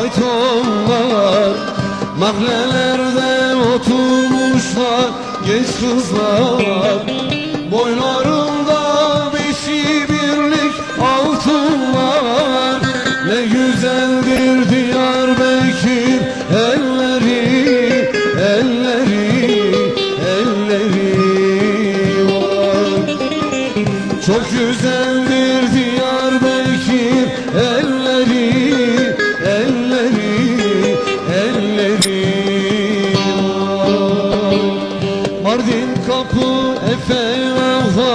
faytonlar Mahlelerde oturmuşlar genç kızlar. Boylarında beşi birlik altınlar. Ne güzeldir Diyarbakır elleri, elleri, elleri var. Çok güzeldir Kapı Efe Vafa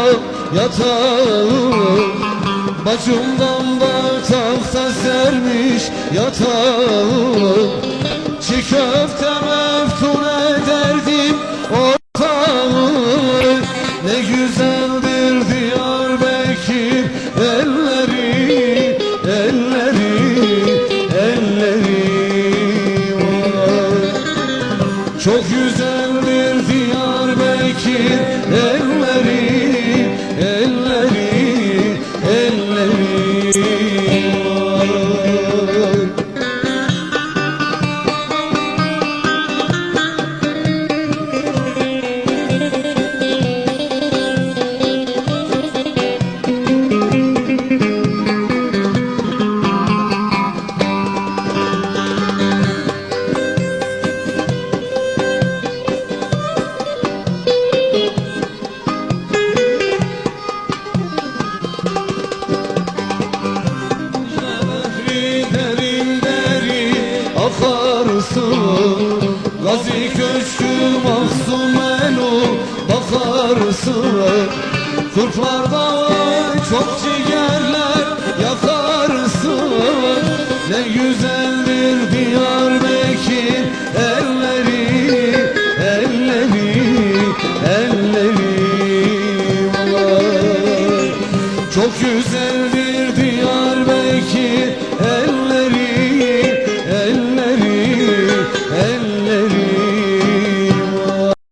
yatağı. Bacımdan da tahta sermiş yatağı. Çiğ köfte meftun ederdim ortağı. Ne güzeldir Diyarbakır elleri, çok güzeldir Diyarbakır elleri, bakarsın Gazi Köşkü Mahzum Elu bakarsın Kırklarda çok ciğerler. Yakarsın Ne güzeldir Diyarbakır. Elleri Elleri, elleri var. Çok güzel